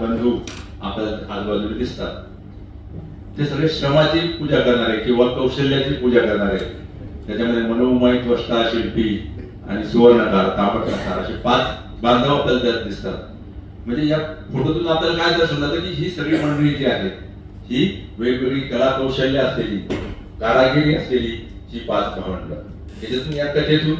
बंधू आपल्याला आजूबाजूला दिसतात. ते सगळे श्रमाची पूजा करणारे किंवा कौशल्याची पूजा करणारे. त्याच्यामध्ये मनोमय त्वष्टा शिल्पी आणि सुवर्णकार तांबटकार असे पाच बांधव आपल्याला त्यात दिसतात. म्हणजे या फोटोतून आपल्याला काय दर्शन जातं की ही सगळी मंडळी जी आहे ही वेगवेगळी कला कौशल्य असलेली कारागिरी असलेली ही पाच भावंड. याच्यातून या कथेतून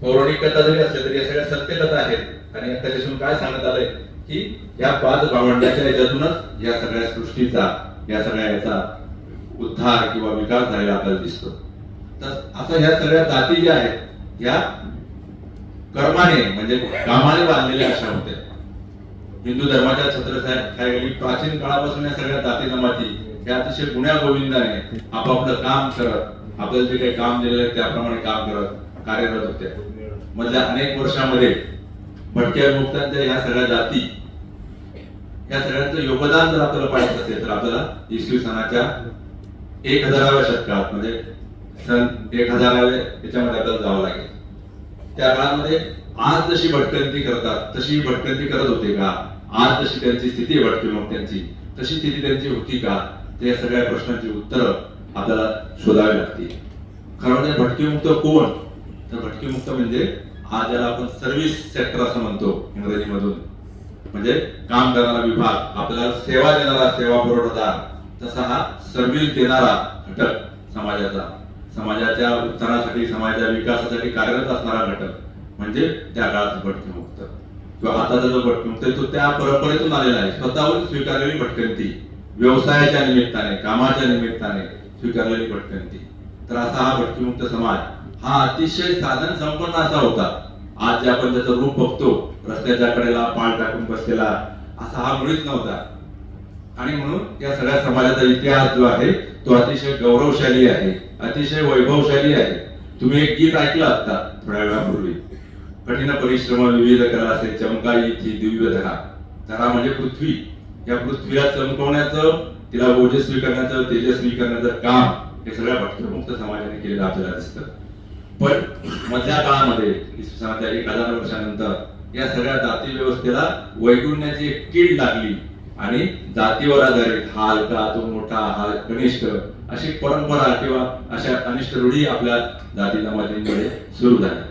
पौराणिक कथा जरी असल्या तरी या सगळ्या सत्यकथा आहेत. आणि या कथेतून काय सांगत आलंय? की या पाच भावंडाच्या याच्यातूनच या सगळ्या सृष्टीचा या सगळ्या याचा उद्धार किंवा विकास झालेला आपल्याला दिसतो. तर असं ह्या सगळ्या जाती ज्या आहेत या कर्माने म्हणजे कामाने बांधलेल्या अशा होत्या हिंदू धर्माच्या छत्रछायाखाली प्राचीन काळापासून या सगळ्या जाती जमाती या अतिशय गुण्या गोविंदाने आपापलं काम करत आपल्याला जे काही काम दिलेलं आहे त्याप्रमाणे काम करत कार्यरत होत्या मधल्या अनेक वर्षामध्ये भटक्या मुक्तांच्या या सगळ्या जाती या सगळ्यांचं योगदान जर आपल्याला पाहिजे असेल तर आपल्याला इसवी सणाच्या एक हजाराव्या शतकात म्हणजे सन एक हजाराव्या त्याच्यामध्ये आपल्याला जावं लागेल. त्या काळामध्ये आज जशी भटकंती करतात तशी भटकंती करत होते का? आज जशी त्यांची स्थिती आहे भटकीमुक्त्यांची तशी स्थिती त्यांची होती का? त्या या सगळ्या प्रश्नांची उत्तरं आपल्याला शोधावी लागतील. खरं म्हणजे भटकीमुक्त कोण? तर भटकीमुक्त म्हणजे आज ज्याला आपण सर्व्हिस सेक्टर असं म्हणतो इंग्रजीमधून म्हणजे काम करणारा विभाग आपल्याला सेवा देणारा सेवा पुरवठादार तसा हा सर्व्हिस देणारा घटक समाजाचा. समाजाच्या उत्थानासाठी समाजाच्या विकासासाठी कार्यरत असणारा घटक म्हणजे त्या काळात भटकीमुक्त. किंवा आताचा जो भटकीमुक्त तो त्या परंपरेतून आलेला आहे. स्वतःहून स्वीकारलेली भटकंती. व्यवसायाच्या निमित्ताने कामाच्या निमित्ताने स्वीकारलेली भटकंती. तर असा हा भटकीमुक्त समाज हा अतिशय साधन संपन्न असा होता. आज जे आपण त्याचं रूप बघतो रस्त्याच्या कडेला पाळ टाकून बसलेला असा हा मुळीच नव्हता. आणि म्हणून या सगळ्या समाजाचा इतिहास जो आहे तो अतिशय गौरवशाली आहे अतिशय वैभवशाली आहे. तुम्ही एक गीत ऐकलं आता थोड्या वेळापूर्वी. कठीण परिश्रम विविध करा असे चमकाई थी दिव्य धरा. धरा म्हणजे पृथ्वी. या पृथ्वीला चमकवण्याचं तिला ओजस्वी करण्याचं तेजस्वी करण्याचं काम हे सगळ्या भटकमुक्त समाजाने केलेलं आपल्याला दिसतं. पण मधल्या काळामध्ये इसवी सनाच्या एक हजार वर्षानंतर या सगळ्या जाती व्यवस्थेला वैगुण्याची एक कीड लागली. आणि जातीवर आधारित हा हलका तो मोठा हा कनिष्ठ अशी परंपरा किंवा अशा कनिष्ठ रूढी आपल्या जाती जमातींमध्ये सुरू झाल्या.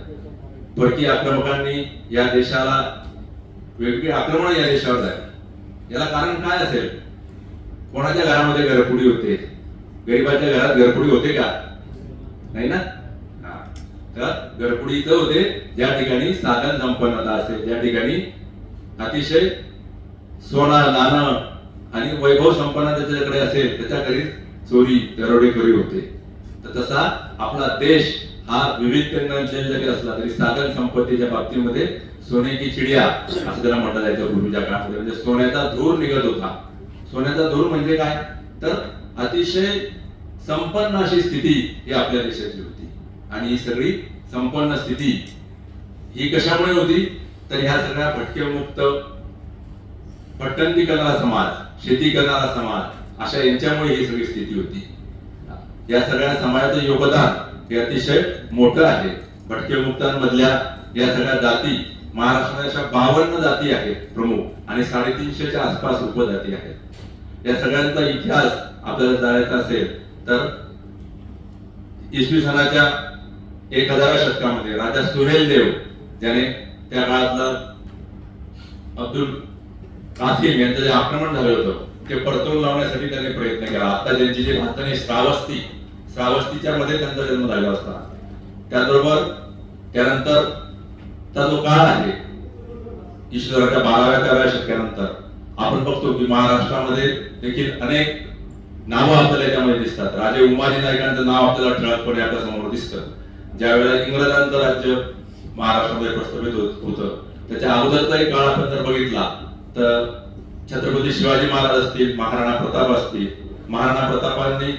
परकी आक्रमकांनी या देशाला वेगवेगळी आक्रमण या देशावर झाली. याला कारण काय असेल? कोणाच्या घरामध्ये घरपुडी होते? गरिबाच्या घरात घरपुडी होते का? नाही ना? तर गडपुडी इथं होते. ज्या ठिकाणी साधन संपन्नता असेल ज्या ठिकाणी अतिशय सोना नाणं आणि वैभव संपन्न त्याच्याकडे असेल त्याच्या घरी चोरी दरोडेखोरी होते. तर तसा आपला देश हा विविध जरी असला तरी साधन संपत्तीच्या बाबतीमध्ये सोन्याची चिडिया असं त्याला म्हटलं जायचं पूर्वीच्या काळामध्ये. म्हणजे सोन्याचा धूर निघत होता. सोन्याचा धूर म्हणजे काय? तर अतिशय संपन्न अशी स्थिती ही आपल्या देशाची होती. आणि ही सगळी संपन्न स्थिती ही कशामुळे होती? तर ह्या सगळ्या भटकेमुक्त पट्टंती करणारा समाज शेती करणारा समाज अशा यांच्यामुळे ही सगळी स्थिती होती. या सगळ्या समाजाचं योगदान हे अतिशय मोठं आहे. भटकेमुक्तांमधल्या या सगळ्या जाती महाराष्ट्रात अशा बावन्न जाती आहेत प्रमुख आणि साडेतीनशेच्या आसपास उपजाती आहेत. या सगळ्यांचा इतिहास आपल्याला जायचा असेल तर इसवी सनाच्या एक हजारा शतकामध्ये राजा सुहेल देव ज्याने त्या काळातला अब्दुल कासिम यांचं जे आक्रमण झालं होतं ते परतवून लावण्यासाठी त्यांनी प्रयत्न केला. आता त्यांची जी भारताने श्रावस्ती श्रावस्तीच्या मध्ये त्यांचा जन्म झाला असता त्याचबरोबर त्यानंतर चा जो काळ आहे ईश्वराच्या बाराव्या तेराव्या शतकानंतर आपण बघतो की महाराष्ट्रामध्ये देखील अनेक नावं आपल्याला त्यामध्ये दिसतात. राजे उमाजी नायकांचं नाव आपल्याला ठळकपणे आपल्यासमोर दिसतं. ज्या वेळेला इंग्रजांचं राज्य महाराष्ट्रामध्ये प्रस्थापित होत होतं त्याच्या एक काळ आपण जर बघितला तर छत्रपती शिवाजी महाराज असतील महाराणा प्रताप असतील महाराणा प्रतापांनी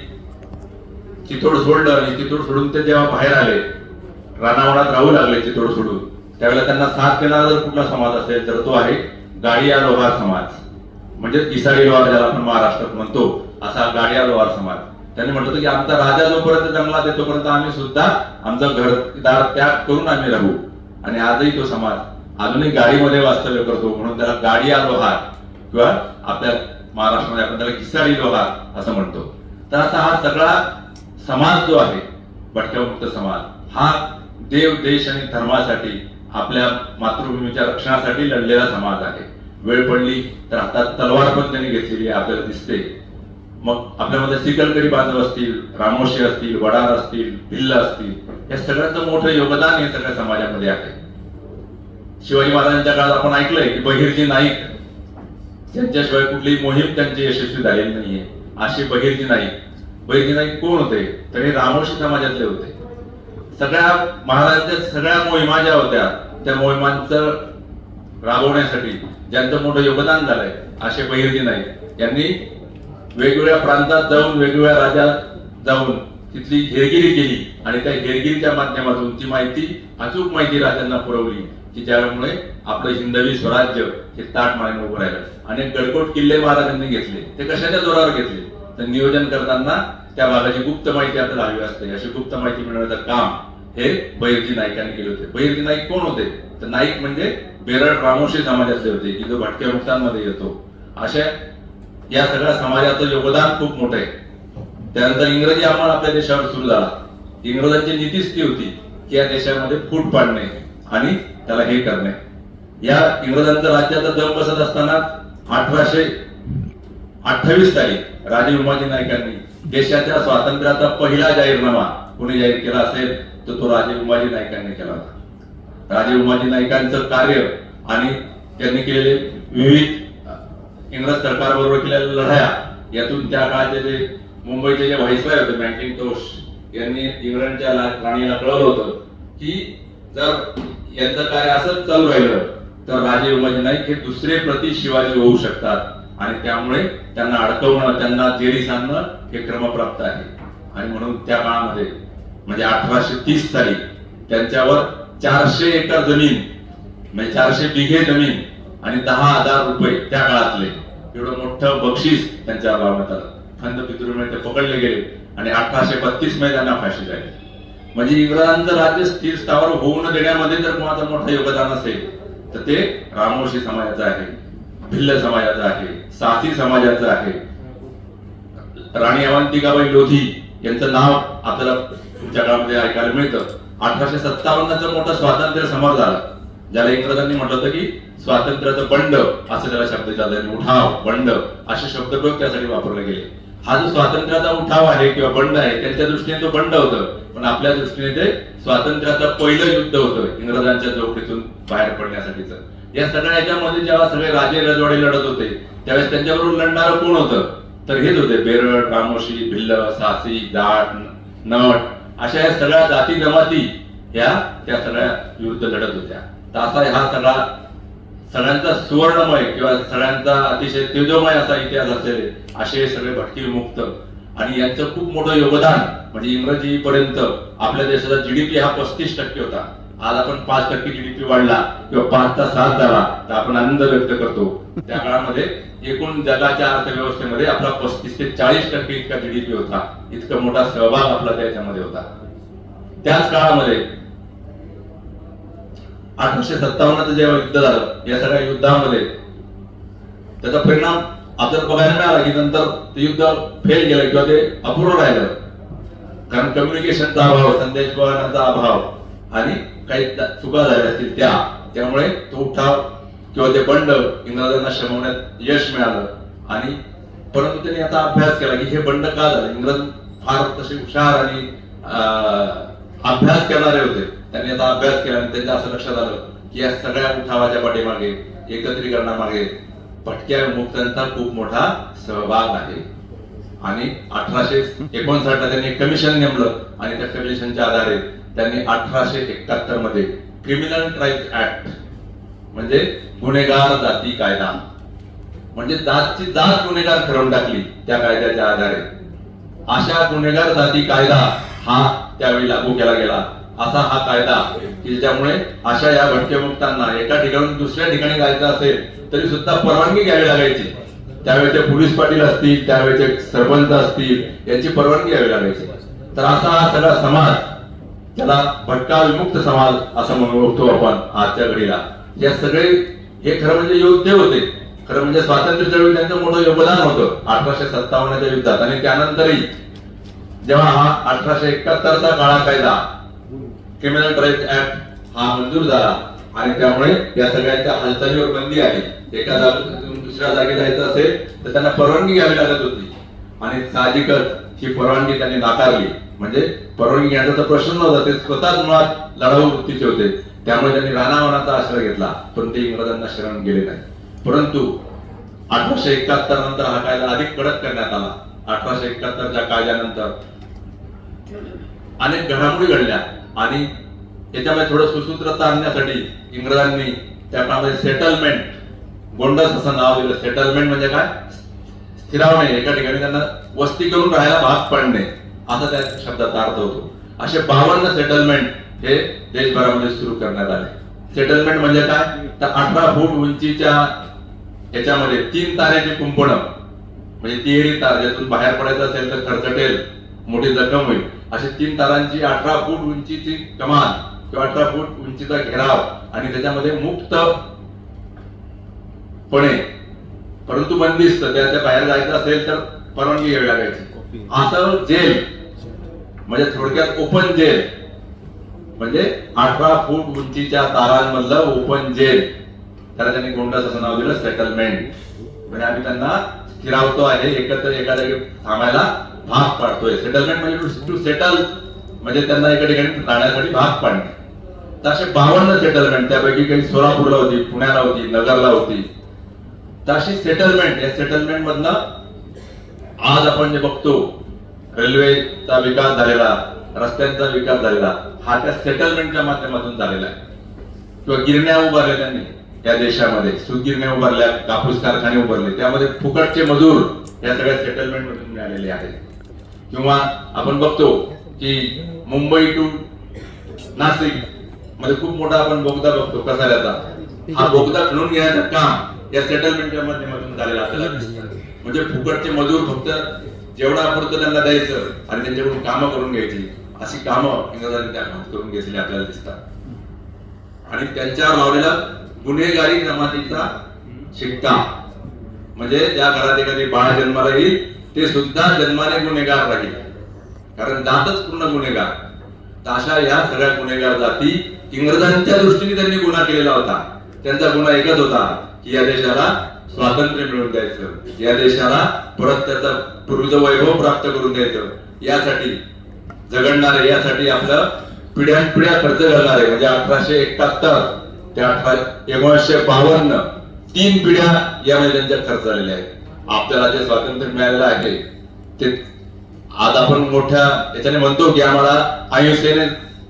चितोड सोडलं आणि चितोड सोडून ते जेव्हा बाहेर आले रानावनात राहू लागले चितोड सोडून त्यावेळेला त्यांना साथ देणारा जर कुठला समाज असेल तर तो आहे गाडिया लोहार समाज. म्हणजे किसाडी लोहार ज्याला आपण महाराष्ट्रात म्हणतो असा गाडिया लोहार समाज. त्यांनी म्हटलं की आमचा राजा जोपर्यंत जंगलात येतोपर्यंत आम्ही सुद्धा आमचा घरदार त्याग करून आम्ही राहू. आणि आजही तो समाज अजूनही गाडीमध्ये वास्तव्य करतो म्हणून त्याला गाडी आलो हा किंवा आपल्या महाराष्ट्रामध्ये आपण त्याला किसाडी लोहार असं म्हणतो. तर असा हा सगळा समाज जो आहे भटक्यामुक्त समाज हा देव देश आणि धर्मासाठी आपल्या मातृभूमीच्या रक्षणासाठी लढलेला समाज आहे. वेळ पडली तर आता तलवार पण त्यांनी घेतलेली आपल्याला दिसते. मग आपल्यामध्ये सिकलकरी बांधव असतील रामोशी असतील वडार असतील भिल्ल असतील या सगळ्यांचं मोठं योगदान हे सगळ्या समाजामध्ये आहे. शिवाजी महाराजांच्या काळात आपण ऐकलंय की बहिर्जी नाईक त्यांच्याशिवाय कुठलीही मोहीम त्यांची यशस्वी झालेली नाहीये. असे बहिर्जी नाईक. बहिर्जी नाईक कोण होते? तर हे रामोशी समाजातले होते. सगळ्या महाराजांच्या सगळ्या मोहिमा ज्या होत्या त्या मोहिमांचं राबवण्यासाठी ज्यांचं मोठं योगदान झालंय असे बहिर्जी नाईक यांनी वेगवेगळ्या प्रांतात जाऊन वेगवेगळ्या राज्यात जाऊन तिथली हेरगिरी केली आणि त्या हेरगिरीच्या माध्यमातून ती माहिती अचूक माहिती राजांना पुरवली की ज्यामुळे आपलं हिंदवी स्वराज्य हे ताट माने उभं राहिलं. आणि गडकोट किल्ले महाराजांनी घेतले. ते कशाच्या जोरावर घेतले? तर नियोजन करताना त्या भागाची गुप्त माहिती आपल्याला हवी असते. अशी गुप्त माहिती मिळवण्याचं काम हे बहिर्जी नाईकांनी केले होते. बहिर्जी नाईक कोण होते? तर नाईक म्हणजे बेरड रामोशी समाजातले होते की जो भटक्या मुक्तांमध्ये येतो. अशा या सगळ्या समाजाचं योगदान खूप मोठं आहे. त्यानंतर इंग्रजी आम्हाला आपल्या देशावर सुरू झाला. इंग्रजांची नीतीच ती होती की या देशामध्ये फूट पाडणे आणि त्याला हे करणे. या इंग्रजांचं राज्याचा दम बसत असताना अठराशे अठ्ठावीस तारीख राजे उमाजी नाईकांनी देशाच्या स्वातंत्र्याचा पहिला जाहीरनामा कोणी जाहीर केला असेल तर तो राजे उमाजी नाईकांनी केला होता. राजे उमाजी नाईकांचं कार्य आणि त्यांनी केलेले विविध इंग्रज सरकारबरोबर केलेल्या लढाया यातून त्या काळाचे जे मुंबईचे जे व्हाईसराय होते बँकिंग तोष यांनी इंग्लंडच्या राणीला कळवलं होतं की जर यांचं कार्य असंच चालू राहिलं तर राजे उमाजी नाईक हे दुसरे प्रति शिवाजी होऊ शकतात. आणि त्यामुळे त्यांना अडकवणं त्यांना जेरी सांगणं हे क्रमप्राप्त आहे. आणि म्हणून त्या काळामध्ये म्हणजे अठराशे तीस साली त्यांच्यावर चारशे एकर जमीन म्हणजे चारशे बिघे जमीन आणि दहा हजार रुपये त्या काळातले. एवढं मोठं बक्षीस त्यांच्या लावण्यात आलं खंद पितृमुळे ते पकडले गेले आणि अठराशे बत्तीसमध्ये त्यांना फाशी झाली. म्हणजे इंग्रजांचं राज्य स्थिर स्थावर होऊ न देण्यामध्ये जर कोणाचं मोठं योगदान असेल तर ते रामोशी समाजाचं आहे भिल्ल समाजाचं आहे सासी समाजाचं आहे. राणी अवंतिकाबाई लोधी यांचं नाव आपल्याला तुमच्या काळामध्ये ऐकायला मिळतं. अठराशे सत्तावन्नचं मोठं स्वातंत्र्य समर झालं. ज्याला इंग्रजांनी म्हटलं होतं की स्वातंत्र्याचं बंड असं त्याला शब्द झाला उठाव बंड असे शब्दप्रयोग त्यासाठी वापरले गेले. हा जो स्वातंत्र्याचा उठाव आहे किंवा बंड आहे त्यांच्या दृष्टीने तो बंड होतं पण आपल्या दृष्टीने ते स्वातंत्र्याचं पहिलं युद्ध होतं इंग्रजांच्या चौकीतून बाहेर पडण्यासाठीच. या सगळ्या याच्यामध्ये जेव्हा सगळे राजे रजवाडे लढत होते त्यावेळेस त्यांच्याबरोबर लढणारं कोण होतं? तर हेच होते बेरड रामोशी भिल्ल सासी दाट नट अशा या सगळ्या जाती जमाती ह्या त्या सगळ्या विरुद्ध लढत होत्या. तर हा सगळा सगळ्यांचा सुवर्णमय किंवा सगळ्यांचा अतिशय तेजोमय असा इतिहास असलेले असे सगळे भटकी मुक्त. आणि यांचं खूप मोठं योगदान म्हणजे इंग्रजी पर्यंत आपल्या देशाचा जीडीपी हा पस्तीस टक्के होता. आज आपण पाच टक्के जीडीपी वाढला किंवा पाचचा सात झाला तर आपण आनंद व्यक्त करतो. त्या काळामध्ये एकूण जगाच्या अर्थव्यवस्थेमध्ये आपला पस्तीस ते चाळीस टक्के इतका जीडीपी होता. इतका मोठा सहभाग आपला त्याच्यामध्ये होता. त्याच काळामध्ये अठराशे सत्तावन्नचं जेव्हा युद्ध झालं या सगळ्या युद्धामध्ये त्याचा परिणाम आपल्याला बघायला मिळाला की नंतर ते युद्ध फेल गेलं किंवा ते अपूर्ण राहिलं. कारण कम्युनिकेशनचा अभाव संदेश प्रवाहाचा अभाव आणि काही चुका झाल्या असतील त्या त्यामुळे तो उठाव किंवा ते बंड इंग्रजांना शमवण्यात यश मिळालं. आणि परंतु त्यांनी आता अभ्यास केला की हे बंड का झालं? इंग्रज फार तसे हुशार आणि अं, अभ्यास करणारे होते. त्यांनी आता अभ्यास केला आणि त्यांच्या असं लक्षात आलं की या सगळ्या उठावाच्या पाठीमागे एकत्रीकरणामागे भटक्या मुक्तांचा खूप मोठा सहभाग आहे. आणि अठराशे एकोणसाठ ला त्यांनी कमिशन नेमलं आणि त्या कमिशनच्या आधारे त्यांनी अठराशे एकाहत्तरमध्ये क्रिमिनल ट्राईब ऍक्ट म्हणजे गुन्हेगार जाती कायदा म्हणजे जातची जात गुन्हेगार ठरवून टाकली त्या कायद्याच्या आधारे. अशा गुन्हेगार जाती कायदा हा त्यावेळी लागू केला गेला. असा हा कायदा की ज्यामुळे अशा या भटकेमुक्तांना एका ठिकाणून दुसऱ्या ठिकाणी जायचं असेल तरी सुद्धा परवानगी घ्यावी लागायची. त्यावेळेचे पोलीस पाटील असतील त्यावेळेचे सरपंच असतील यांची परवानगी घ्यावी लागायची. तर असा हा सगळा समाज त्याला भटका विमुक्त समाज असं म्हणून ओळखतो आपण आजच्या घडीला. या सगळे हे खरं म्हणजे योद्धे होते. खरं म्हणजे स्वातंत्र्य चळवळी त्यांचं मोठं योगदान होतं. अठराशे सत्तावन्नच्या युद्धात. आणि त्यानंतरही जेव्हा हा अठराशे एकाहत्तरचा काळा कायदा क्रिमिनल ट्राईब ऍक्ट हा मंजूर झाला. आणि त्यामुळे या सगळ्यांच्या हालचालीवर बंदी आली. एका जागेतून दुसऱ्या जागी जायचं असेल तर त्यांना परवानगी घ्यावी लागत होती. आणि साहजिकच ही परवानगी त्यांनी नाकारली. म्हणजे परवानगी घेण्याचा प्रश्न नव्हता ते स्वतःच मुळात लढाऊ वृत्तीचे होते. त्यामुळे त्यांनी रानावनाचा आश्रय घेतला पण ते इंग्रजांना शरण गेले नाही. परंतु अठराशे एकाहत्तर नंतर हा कायदा अधिक कडक करण्यात आला. अठराशे एकाहत्तरच्या कायद्यानंतर अनेक घडामोडी घडल्या. आणि त्याच्यामध्ये थोडं सुसूत्रता आणण्यासाठी इंग्रजांनी त्याप्रमाणे सेटलमेंट गोंडस असं नाव दिलं. सेटलमेंट म्हणजे काय? स्थिरावणे. एका ठिकाणी त्यांना वस्ती करून राहायला भाग पाडणे. असा त्या शब्दाचा अर्थ होतो. असे बावन्न सेटलमेंट हे देशभरामध्ये सुरू करण्यात आले. सेटलमेंट म्हणजे काय? तर अठरा फूट उंचीच्या याच्यामध्ये तीन ताऱ्याची कुंपणं. म्हणजे तिहेरी तार ज्यातून बाहेर पडायचं असेल तर खरचटेल मोठी जखम होईल. अशी तीन तारांची अठरा फूट उंचीची कमान किंवा अठरा फूट उंचीचा घेराव आणि त्याच्यामध्ये मुक्त पणे. परंतु बंदिस्त त्याच्या बाहेर जायचं असेल तर परवानगी घ्यावी लागायची. असं जेल. म्हणजे थोडक्यात ओपन जेल. म्हणजे अठरा फूट उंचीच्या तारांमधलं ओपन जेल. त्याला त्यांनी गोंडस असं नाव दिलं सेटलमेंट म्हणजे आम्ही त्यांना स्थिरावतो आहे एकत्र एका जागी थांबायला. भाग पाडतोय. सेटलमेंट म्हणजे टू सेटल म्हणजे त्यांना एका ठिकाणी राहण्यासाठी भाग पाडणे. तर असे बावन्न सेटलमेंट त्यापैकी काही सोलापूरला होती पुण्याला होती नगरला होती. तर अशी सेटलमेंट या सेटलमेंट मधनं आज आपण जे बघतो रेल्वेचा विकास झालेला रस्त्यांचा विकास झालेला हा त्या सेटलमेंटच्या माध्यमातून झालेला आहे. किंवा गिरण्या उभारल्या त्यांनी या देशामध्ये. सुगिरण्या उभारल्या कापूस कारखाने उभारले. त्यामध्ये फुकटचे मजूर या सगळ्या सेटलमेंट मधून मिळालेले आहेत. किंवा आपण बघतो की मुंबई टू नाशिकमध्ये खूप मोठा आपण बोगदा बघतो कसाऱ्याचा. हा बोगदा खणून घेण्याचं काम या सेटलमेंटच्या माध्यमातून झालेला आपल्याला म्हणजे फुकटचे मजूर फक्त जेवढा पुरतं त्यांना द्यायचं आणि त्यांच्याकडून कामं करून घ्यायची अशी कामं इंग्रजांनी त्या करून घेतलेली आपल्याला दिसतात. आणि त्यांच्यावर लावलेला गुन्हेगारी जमातीचा शिक्का. म्हणजे ज्या घरात एखादी बाळ जन्माला येईल ते सुद्धा जन्माने गुन्हेगार राहील. कारण जातच पूर्ण गुन्हेगार. ताशा या सगळ्या गुन्हेगार जाती इंग्रजांच्या दृष्टीने त्यांनी गुन्हा केलेला होता. त्यांचा गुन्हा एकच होता की या देशाला स्वातंत्र्य मिळवून द्यायचं. या देशाला परत त्याचा पूर्वीचं वैभव प्राप्त करून द्यायचं. यासाठी झगडणारे यासाठी आपलं पिढ्यानपिढ्या खर्च घालणारे म्हणजे अठराशे एकाहत्तर ते अठरा एकोणीसशे बावन्न तीन पिढ्या यामध्ये त्यांच्या खर्च झालेल्या आहेत. आपल्याला जे स्वातंत्र्य मिळालेलं आहे. ते आज आपण मोठ्या याच्याने म्हणतो की आम्हाला आयुष्याने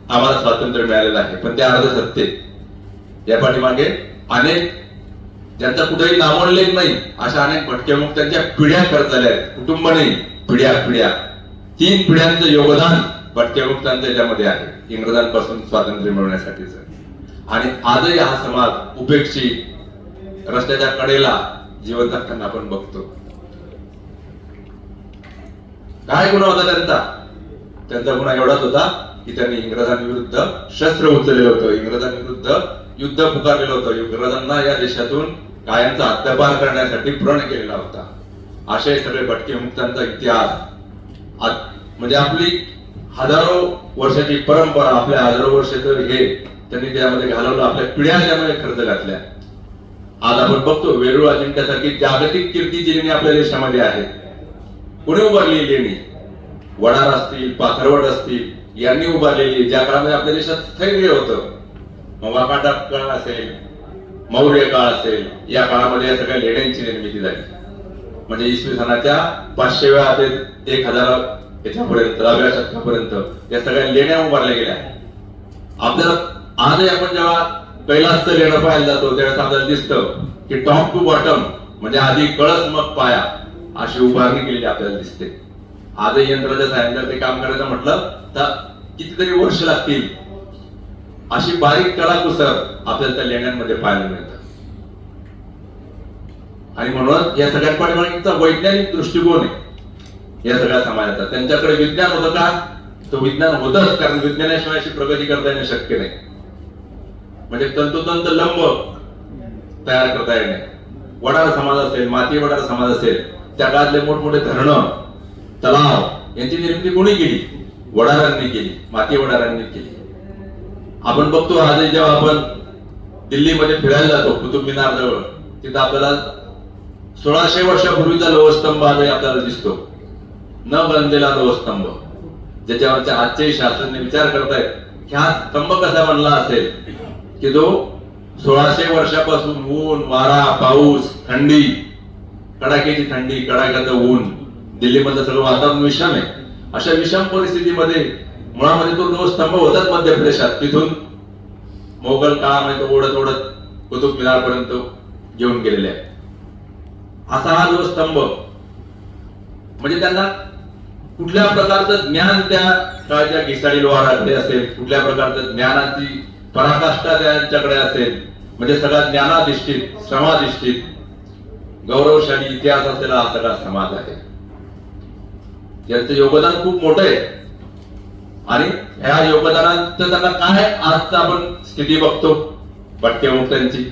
आम्हाला स्वातंत्र्य मिळालेलं आहे. पण ते अर्ध सत्य या पाठीमागे अनेक ज्यांचा कुठेही नामोल्लेख नाही अशा अनेक भटकेमुख त्यांच्या पिढ्या करत झाल्या आहेत. कुटुंब नाही पिढ्या पिढ्या. तीन पिढ्यांचं योगदान भटकेमुक्तांचं याच्यामध्ये आहे. इंग्रजांपासून स्वातंत्र्य मिळवण्यासाठीच. आणि आजही हा समाज उपेक्षित रस्त्याच्या कडेला जिवंत असताना आपण बघतो. काय गुन्हा होता त्यांचा? त्यांचा गुन्हा एवढाच होता की त्यांनी इंग्रजांविरुद्ध शस्त्र उचललेलं होतं. इंग्रजांविरुद्ध युद्ध पुकारलेलं होतं. इंग्रजांना या देशातून कायमचा हद्दपार करण्यासाठी प्रण केलेला होता. असे सगळे भटके मुक्तांचा इतिहास. म्हणजे आपली हजारो वर्षाची परंपरा आपल्या हजारो वर्षाचं हे त्यांनी त्यामध्ये घालवलं. आपल्या पिढ्या त्यामध्ये खर्च घातल्या. आज आपण बघतो वेरूळ अजिंठ्यासारखी जागतिक कीर्तीची लेणी आपल्या देशामध्ये आहे. पुणे उभारली लेणी वडार असतील पाथरवड असतील यांनी उभारलेली ज्या काळामध्ये आपल्या देशात स्थैर्य होतं मवाकाटा काळ असेल मौर्य काळ असेल या काळामध्ये या सगळ्या लेण्यांची निर्मिती झाली. म्हणजे इसवी सनाच्या पाचशेव्या ते एक हजार याच्यापर्यंत दहाव्या शतकापर्यंत या सगळ्या लेण्या उभारल्या गेल्या. आपल्याला आजही आपण जेव्हा कैलासचं लेणं पाहायला जातो त्यावेळेस आपल्याला दिसतं की टॉप टू बॉटम म्हणजे आधी कळस मग पाया अशी उभारणी केलेली आपल्याला दिसते. आजही यंत्राच्या साहाय्याने ते काम करायचं म्हटलं तर कितीतरी वर्ष लागतील. अशी बारीक कलाकुसर आपल्याला त्या लेण्यांमध्ये पाहायला मिळतात आणि म्हणून या सगळ्या पाठीमागचा वैज्ञानिक दृष्टिकोन आहे. या सगळ्या समाजाचा. त्यांच्याकडे विज्ञान होतं का? तो विज्ञान होतच कारण विज्ञानाशिवाय अशी प्रगती करता येणं शक्य नाही. म्हणजे तंतोतंत लंब तयार करता येणे. वडार समाज असेल माती वडार समाज असेल त्या काळातले मोठमोठे धरणं तलाव यांची निर्मिती कोणी केली? वडारांनी केली माती वडारांनी केली. आपण बघतो आजही जेव्हा आपण दिल्लीमध्ये फिरायला जातो कुतुब मिनार जवळ तिथं आपल्याला सोळाशे वर्षापूर्वीचा लोहस्तंभ आजही आपल्याला दिसतो. न बनलेला लोहस्तंभ ज्याच्यावरच्या आजचे शास्त्रज्ञ विचार करतायत की हा स्तंभ कसा बनला असेल? की जो सोळाशे वर्षापासून ऊन वारा पाऊस थंडी कडाक्याची थंडी कडाक्याचं ऊन दिल्लीमधलं सगळं वातावरण विषम आहे. अशा विषम परिस्थितीमध्ये मुळामध्ये तो जो स्तंभ होताच मध्य प्रदेशात तिथून मोगल काळामध्ये म्हणजे तो ओढत ओढत कुतुब मिनार पर्यंत घेऊन गेलेले आहे असा हा जो स्तंभ म्हणजे त्यांना कुठल्या प्रकारचं ज्ञान त्या काळच्या घिसाडी लोहाराकडे असेल कुठल्या प्रकारचं ज्ञानाची पराकाष्ठा त्यांच्याकडे असेल म्हणजे सगळा ज्ञानाधिष्ठित श्रमाधिष्ठित गौरवशाली इतिहास असलेला हा सगळा समाज आहे. त्यांचं योगदान खूप मोठं आहे. आणि ह्या योगदानाचं त्यांना काय आजचा आपण स्थिती बघतो. भटक्यामुक्तांची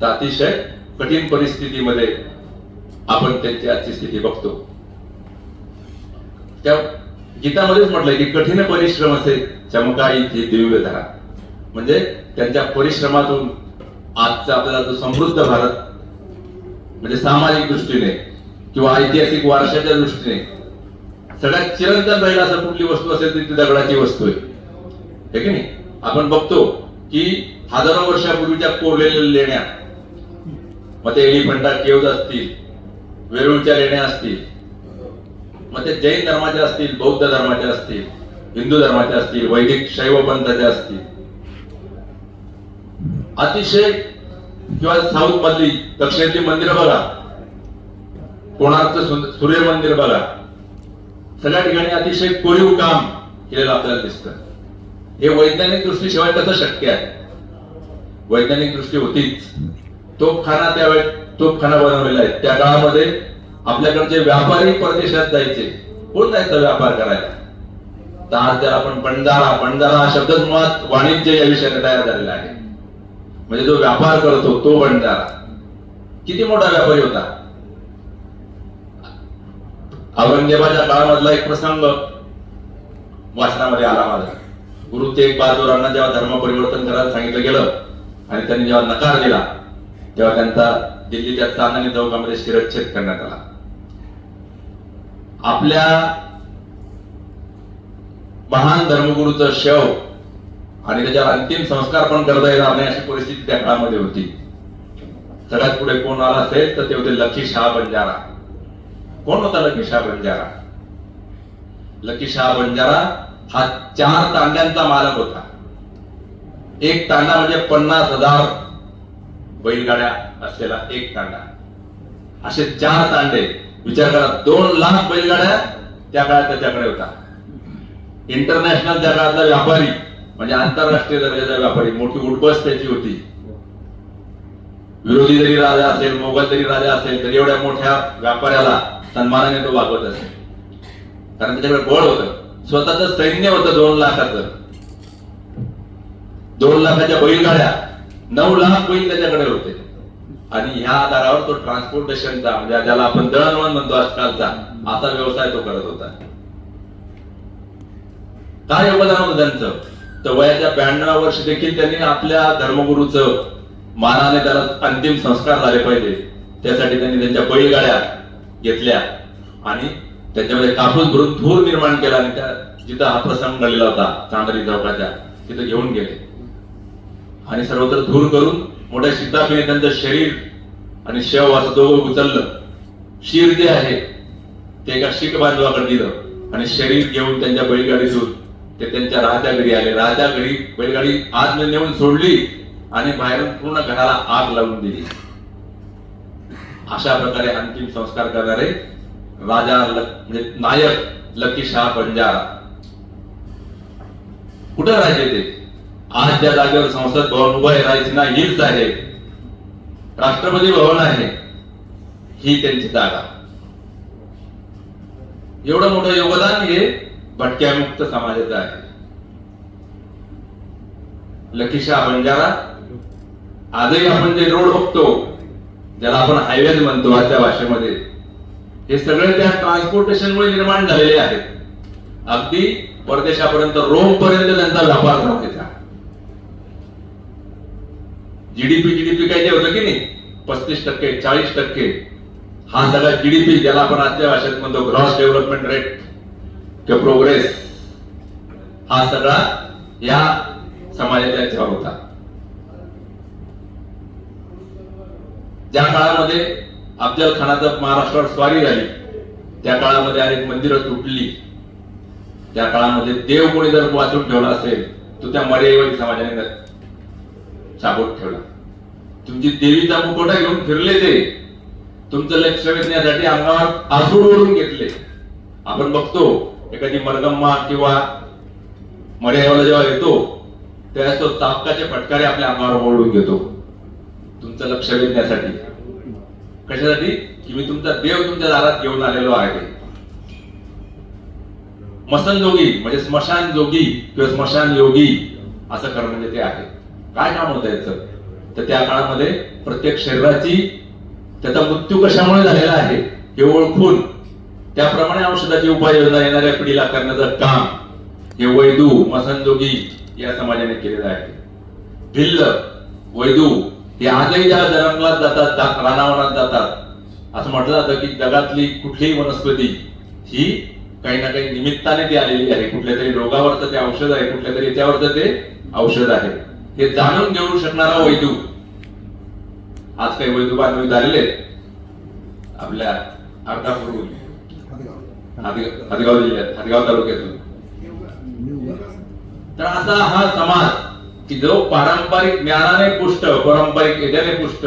तर अतिशय कठीण परिस्थितीमध्ये आपण त्यांची आजची स्थिती बघतो. त्या गीतामध्येच म्हटलंय की कठीण परिश्रम असे चमकाई ती दिव्य धरा म्हणजे त्यांच्या परिश्रमातून आजचा आपल्याला जो समृद्ध भारत म्हणजे सामाजिक दृष्टीने किंवा ऐतिहासिक वारशाच्या दृष्टीने सगळ्यात चिरंतन राहील असं कुठली वस्तू असेल तर ती दगडाची वस्तू आहे. की नाही? आपण बघतो की हजारो वर्षापूर्वीच्या कोरलेल्या लेण्या मग ते एलिफंटा केव्ज असतील वेरूळच्या लेण्या असतील मग ते जैन धर्माच्या असतील बौद्ध धर्माच्या असतील हिंदू धर्माच्या असतील वैदिक शैव पंथाच्या असतील अतिशय किंवा साऊथ मधली दक्षिणेतली मंदिरं बघा. कोणार्कचं सूर्य मंदिर बघा. सगळ्या ठिकाणी अतिशय कोरीव काम केलेलं आपल्याला दिसतं. हे वैज्ञानिक दृष्टीशिवाय कसं शक्य आहे. वैज्ञानिक दृष्टी होतीच. तोफखाना त्यावेळेस तोफखाना बनवलेला आहे. त्या काळामध्ये आपल्याकडचे व्यापारी परदेशात जायचे कोण जायचा व्यापार करायला? तर आज त्याला आपण बंडारा बंडारा हा शब्दच मुळात वाणिज्य या विषयाने तयार झालेला आहे. म्हणजे जो व्यापार करतो तो बंजारा किती मोठा व्यापारी होता? औरंगजेबाच्या काळामधला एक प्रसंग वाचनामध्ये आला माझा गुरु तेग बहादूरांना जेव्हा धर्म परिवर्तन करायला सांगितलं गेलं आणि त्यांनी जेव्हा नकार दिला तेव्हा त्यांचा दिल्लीच्या चांदणी चौकामध्ये शिरच्छेद करण्यात आला. आपल्या महान धर्मगुरूचं शव आणि त्याच्यावर अंतिम संस्कार पण करता येणार नाही अशी परिस्थिती त्या काळामध्ये होती. सगळ्यात पुढे कोण आला असेल तर ते होते लकी शाह बंजारा. कोण होता लकी शाह बंजारा? लकी शाह बंजारा हा चार तांड्यांचा मालक होता. एक तांडा म्हणजे पन्नास हजार बैलगाड्या असलेला एक तांडा. असे चार तांडे विचार करा दोन लाख बैलगाड्या त्या काळात त्याच्याकडे होता. इंटरनॅशनल त्या काळातला व्यापारी. म्हणजे आंतरराष्ट्रीय दर्जाचा व्यापारी. मोठी उठबस त्याची होती. विरोधी जरी राजा असेल मोगल जरी राजा असेल तरी एवढ्या मोठ्या व्यापाऱ्याला सन्मानाने तो वागवत असेल कारण त्याच्याकडे बळ होतं. स्वतःच सैन्य होतं दोन लाखाचं. दोन लाखाच्या बैलगाड्या नऊ लाख बैल त्याच्याकडे होते. आणि ह्या आधारावर तो ट्रान्सपोर्टेशनचा म्हणजे ज्याला आपण दळणवळण म्हणतो आजकालचा असा व्यवसाय तो करत होता. काय योगदान होतं त्यांचं? तर वयाच्या ब्याण्णव वर्ष देखील त्यांनी आपल्या धर्मगुरूचं मानाने त्याला अंतिम संस्कार झाले पाहिजे. त्यासाठी त्यांनी त्यांच्या बैलगाड्या घेतल्या आणि त्याच्यामध्ये कापूस भरून धूर निर्माण केला आणि त्या जिथं हा प्रसंग घडलेला होता चांदरी चौकाच्या तिथं घेऊन गेले. आणि सर्वत्र धूर करून मोठ्या शिताफीने त्यांचं शरीर आणि शव असं दोघं उचललं. शिर जे आहे ते एका शीख बांधवाकडे दिलं आणि शरीर घेऊन त्यांच्या बैलगाडीतून ते त्यांच्या राहत्या घरी आले. राहत्या घरी बैलगाडी आत नेऊन सोडली आणि बाहेरून पूर्ण घराला आग लावून दिली. अशा प्रकारे अंतिम संस्कार करणारे राजा म्हणजे नायक लकी शाह पंजारा कुठं राहिले ते? आज ज्या जागेवर संसद भवन उभं आहे रायसिना हिल्स आहे. राष्ट्रपती भवन आहे. ही त्यांची जागा. एवढं मोठं योगदान हे भटक्यामुक्त समाजाचा आहे. लकीशा बंजारा आजही आपण जे रोड बघतो ज्याला आपण हायवेज म्हणतो आजच्या भाषेमध्ये हे सगळे त्या ट्रान्सपोर्टेशनमुळे निर्माण झालेले आहेत. अगदी परदेशापर्यंत रोम पर्यंत त्यांचा व्यापार व्हायचा जीडीपी जीडीपी काय जे होतं की नाही? पस्तीस टक्के चाळीस टक्के. हा सगळा जीडीपी ज्याला आपण आजच्या भाषेत म्हणतो ग्रॉस डेव्हलपमेंट रेट किंवा प्रोग्रेस हा सगळा या समाजाच्या याच्यावर होता. ज्या काळामध्ये अफजल खानाचं महाराष्ट्रावर स्वारी झाली त्या काळामध्ये अनेक मंदिरं तुटली. त्या काळामध्ये देव कोणी जर वाचून ठेवला असेल तो त्या मर्यादेवादी समाजाने शाबूत ठेवला. तुमची देवीचा मुकोटा घेऊन फिरले ते तुमचं लक्ष वेधण्यासाठी अंगावर आसूड ओढून घेतले. आपण बघतो एखादी मरगम्मा किंवा मर्यादेवाला जेव्हा येतो त्यावेळेस तो चापकाचे फटकारे आपल्या अंगावर ओढून घेतो. तुमचं लक्ष वेधण्यासाठी. कशासाठी? की मी तुमचा देव तुमच्या दारात घेऊन आलेलो आहे. मसन जोगी म्हणजे स्मशान जोगी किंवा स्मशान योगी असं करणं म्हणजे ते आहे. काय काम होतं याचं? तर त्या काळामध्ये प्रत्येक शरीराची त्याचा मृत्यू कशामुळे झालेला आहे हे ओळखून त्याप्रमाणे औषधाची उपाययोजना येणाऱ्या पिढीला करण्याचं काम हे वैदू मसनजोगी या समाजाने केलेलं आहे. भिल्ल वैदू हे आजही ज्या जंगलात जातात रानावनात जातात असं म्हटलं जातं की जगातली कुठलीही वनस्पती ही काही ना काही निमित्ताने ती आलेली आहे. कुठल्या तरी रोगावरचं ते औषध आहे कुठल्या तरी याच्यावरचं ते औषध आहे. हे जाणून घेऊ शकणारा वैदू. आज काही वैदू बांधवी झालेले आहेत. आपल्या अर्धापूर्वी. हदगाव जिल्ह्यात हदगाव तालुक्यातून. तर असा हा समाज की जो पारंपरिक ज्ञानाने पुष्ट पारंपरिक याच्याने पुष्ट